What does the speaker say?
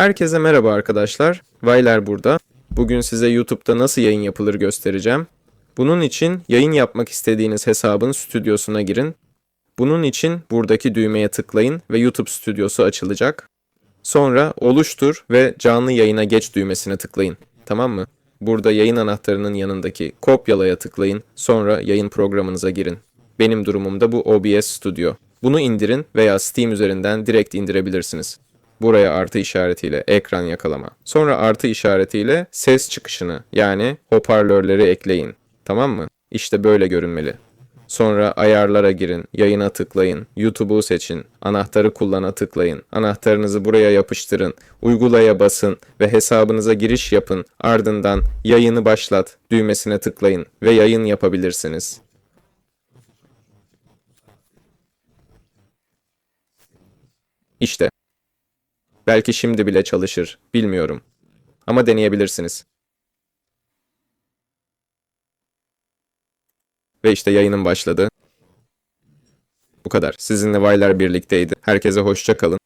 Herkese merhaba arkadaşlar. Vayler burada. Bugün size YouTube'da nasıl yayın yapılır göstereceğim. Bunun için yayın yapmak istediğiniz hesabın stüdyosuna girin. Bunun için buradaki düğmeye tıklayın ve YouTube stüdyosu açılacak. Sonra oluştur ve canlı yayına geç düğmesine tıklayın. Tamam mı? Burada yayın anahtarının yanındaki kopyalaya tıklayın. Sonra yayın programınıza girin. Benim durumumda bu OBS Studio. Bunu indirin veya Steam üzerinden direkt indirebilirsiniz. Buraya artı işaretiyle ekran yakalama. Sonra artı işaretiyle ses çıkışını yani hoparlörleri ekleyin. Tamam mı? İşte böyle görünmeli. Sonra ayarlara girin, yayına tıklayın, YouTube'u seçin, anahtarı kullana tıklayın, anahtarınızı buraya yapıştırın, uygulaya basın ve hesabınıza giriş yapın. Ardından yayını başlat düğmesine tıklayın ve yayın yapabilirsiniz. İşte. Belki şimdi bile çalışır, bilmiyorum. Ama deneyebilirsiniz. Ve işte yayının başladı. Bu kadar. Sizinle Vayler birlikteydi. Herkese hoşça kalın.